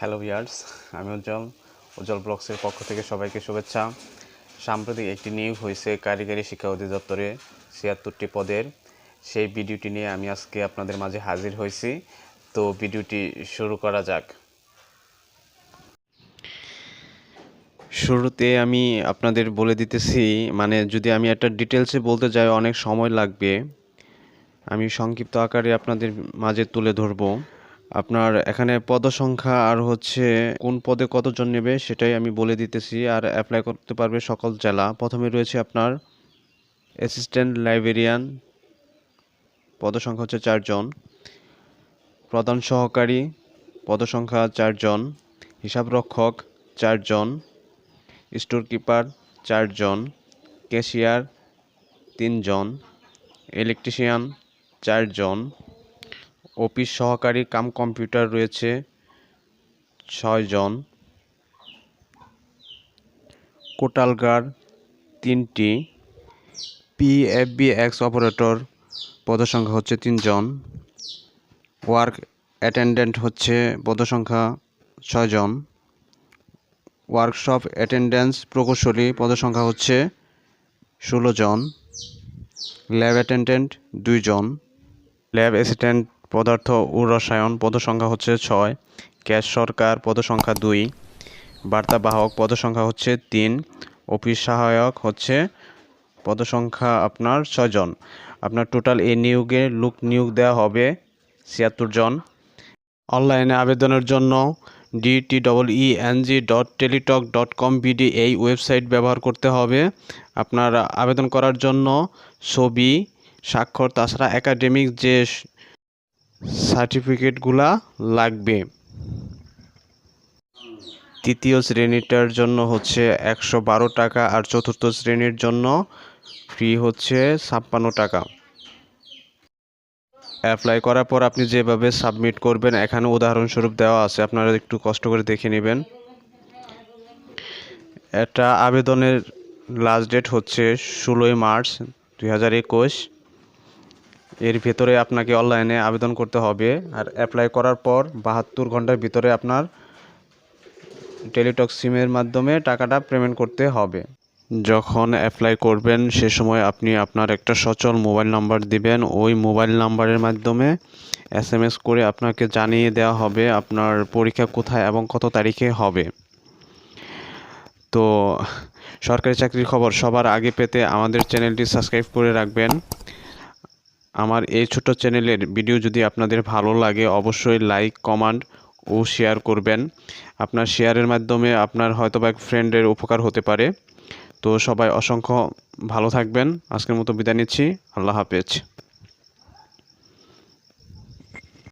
Hello viewers আমি উজ্জ্বল। উজ্জ্বল ব্লগসের পক্ষ থেকে সবাইকে শুভেচ্ছা। সাম্প্রতিক একটি নিয়োগ হয়েছে কারিগরি শিক্ষা অধিদপ্তরে ছিয়াত্তরটি পদের। সেই ভিডিওটি নিয়ে আমি আজকে আপনাদের মাঝে হাজির হয়েছি তো ভিডিওটি শুরু করা যাক। শুরুতে আমি আপনাদের বলে দিতেছি মানে যদি আমি একটা ডিটেলসে বলতে যাই, অনেক সময় লাগবে। আমি সংক্ষিপ্ত আকারে আপনাদের মাঝে তুলে ধরবো। আপনার এখানে পদসংখ্যা আর হচ্ছে কোন পদে কতজন নেবে সেটাই আমি বলে দিতেছি আর অ্যাপ্লাই করতে পারবে সকল জেলা। প্রথমে রয়েছে আপনার অ্যাসিস্ট্যান্ট লাইব্রেরিয়ান পদসংখ্যা হচ্ছে চারজন। প্রধান সহকারী, পদসংখ্যা চারজন। হিসাবরক্ষক চারজন। স্টোর কিপার চারজন। ক্যাশিয়ার তিনজন। ইলেকট্রিশিয়ান চারজন। অফিস সহকারী কাম কম্পিউটার রয়েছে ছয়জন কোটালগার তিনটি। পিএফবিএক্স অপারেটর পদসংখ্যা হচ্ছে তিনজন ওয়ার্ক অ্যাটেন্ডেন্ট হচ্ছে পদসংখ্যা ছয়জন ওয়ার্কশপ অ্যাটেন্ডেন্স প্রকৌশলী পদসংখ্যা হচ্ছে ষোলো জন। ল্যাব অ্যাটেন্ডেন্ট দুইজন ল্যাব অ্যাসিস্ট্যান্ট পদার্থ ও রসায়ন পদসংখ্যা হচ্ছে ছয় ক্যাশ সরকার পদসংখ্যা দুই বার্তাবাহক পদসংখ্যা হচ্ছে তিন, অফিস সহায়ক হচ্ছে পদসংখ্যা আপনার ছয়জন আপনার টোটাল এই নিয়োগে লোক নিয়োগ দেওয়া হবে ছিয়াত্তর জন। অনলাইনে আবেদনের জন্য DT double ENG dot Teletalk dot com BD এই ওয়েবসাইট ব্যবহার করতে হবে। আপনার আবেদন করার জন্য ছবি, স্বাক্ষর, তাছাড়া একাডেমিক যে সার্টিফিকেটগুলা লাগবে। তৃতীয় শ্রেণীটার জন্য হচ্ছে একশো বারো টাকা আর চতুর্থ শ্রেণির জন্য ফ্রি হচ্ছে ছাপ্পান্ন টাকা। অ্যাপ্লাই করার পর আপনি যেভাবে সাবমিট করবেন, এখানে উদাহরণস্বরূপ দেওয়া আছে, আপনারা একটু কষ্ট করে দেখে নেবেন। এটা আবেদনের লাস্ট ডেট হচ্ছে ষোলোই মার্চ দুই হাজার একুশ। এর ভেতরে আপনাকে অনলাইনে আবেদন করতে হবে আর অ্যাপ্লাই করার পর বাহাত্তর ঘণ্টার ভিতরে আপনার টেলিটক সিমের মাধ্যমে টাকাটা পেমেন্ট করতে হবে। যখন অ্যাপ্লাই করবেন, সে সময় আপনি আপনার একটা সচল মোবাইল নাম্বার দিবেন। ওই মোবাইল নাম্বারের মাধ্যমে এস এম এস করে আপনাকে জানিয়ে দেওয়া হবে আপনার পরীক্ষা কোথায় এবং কত তারিখে হবে। তো সরকারি চাকরির খবর সবার আগে পেতে আমাদের চ্যানেলটি সাবস্ক্রাইব করে রাখবেন। আমার এই ছোট চ্যানেলের ভিডিও যদি আপনাদের ভালো লাগে, অবশ্যই লাইক কমেন্ট ও শেয়ার করবেন। আপনার শেয়ারের মাধ্যমে আপনার হয়তো বা এক ফ্রেন্ডের উপকার হতে পারে। তো সবাই অসংখ্য ভালো থাকবেন। আজকের মতো বিদায় নিচ্ছি। আল্লাহ হাফেজ।